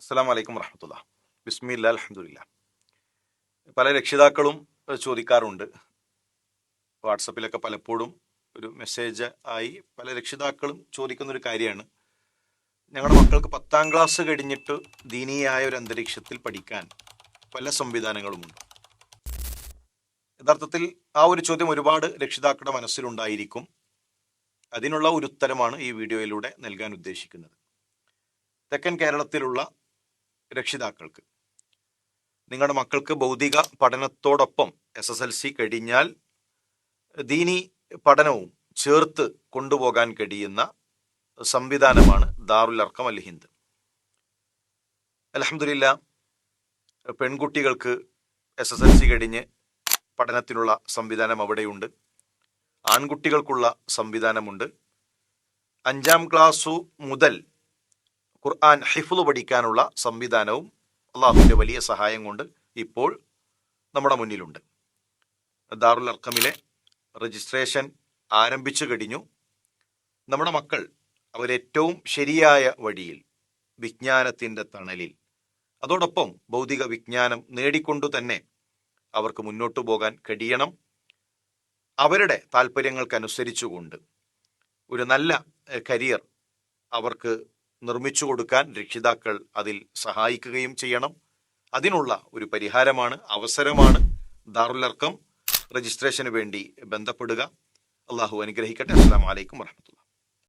അസ്സാം വലൈക്കും വറഹമത്തുള്ള ബിസ്മില്ല അലഹമുല്ല പല രക്ഷിതാക്കളും ചോദിക്കാറുണ്ട്. വാട്സപ്പിലൊക്കെ പലപ്പോഴും ഒരു മെസ്സേജ് ആയി പല രക്ഷിതാക്കളും ചോദിക്കുന്ന ഒരു കാര്യമാണ്. ഞങ്ങളുടെ മക്കൾക്ക് പത്താം ക്ലാസ് കഴിഞ്ഞിട്ട് ദീനീയായ ഒരു അന്തരീക്ഷത്തിൽ പഠിക്കാൻ പല സംവിധാനങ്ങളുമുണ്ട്. യഥാർത്ഥത്തിൽ ആ ഒരു ചോദ്യം ഒരുപാട് രക്ഷിതാക്കളുടെ മനസ്സിലുണ്ടായിരിക്കും. അതിനുള്ള ഒരു ഉത്തരമാണ് ഈ വീഡിയോയിലൂടെ നൽകാൻ ഉദ്ദേശിക്കുന്നത്. തെക്കൻ കേരളത്തിലുള്ള രക്ഷിതാക്കൾക്ക്. നിങ്ങളുടെ മക്കൾക്ക് ഭൗതിക പഠനത്തോടൊപ്പം എസ് എസ് എൽ സി കഴിഞ്ഞാൽ ദീനി പഠനവും ചേർത്ത് കൊണ്ടുപോകാൻ കഴിയുന്ന സംവിധാനമാണ് ദാറുൽ അർക്കം അൽ ഹിന്ദ്. അലഹമില്ല പെൺകുട്ടികൾക്ക് എസ് എസ് എൽ സി കഴിഞ്ഞ് പഠനത്തിനുള്ള സംവിധാനം അവിടെയുണ്ട്. ആൺകുട്ടികൾക്കുള്ള സംവിധാനമുണ്ട്. അഞ്ചാം ക്ലാസ്സു മുതൽ ഖുർആൻ ഹിഫ്ലു പഠിക്കാനുള്ള സംവിധാനവും അള്ളാഹുവിന്റെ വലിയ സഹായം കൊണ്ട് ഇപ്പോൾ നമ്മുടെ മുന്നിലുണ്ട്. ദാറുൽ അർക്കമിലെ രജിസ്ട്രേഷൻ ആരംഭിച്ചു കഴിഞ്ഞു. നമ്മുടെ മക്കൾ അവരേറ്റവും ശരിയായ വഴിയിൽ വിജ്ഞാനത്തിന്റെ തണലിൽ. അതോടൊപ്പം ഭൗതിക വിജ്ഞാനം നേടിക്കൊണ്ടു തന്നെ അവർക്ക് മുന്നോട്ടു പോകാൻ കഴിയണം. അവരുടെ താല്പര്യങ്ങൾക്കനുസരിച്ചുകൊണ്ട് ഒരു നല്ല കരിയർ അവർക്ക് നിർമ്മിച്ചു കൊടുക്കാൻ രക്ഷിതാക്കൾ അതിൽ സഹായിക്കുകയും ചെയ്യണം. അതിനുള്ള ഒരു പരിഹാരമാണ് അവസരമാണ് ദാറുലർക്കം രജിസ്ട്രേഷന് വേണ്ടി ബന്ധപ്പെടുക. അള്ളാഹു അനുഗ്രഹിക്കട്ടെ. അസ്സാം വലൈക്കും വർഹമത്തുള്ള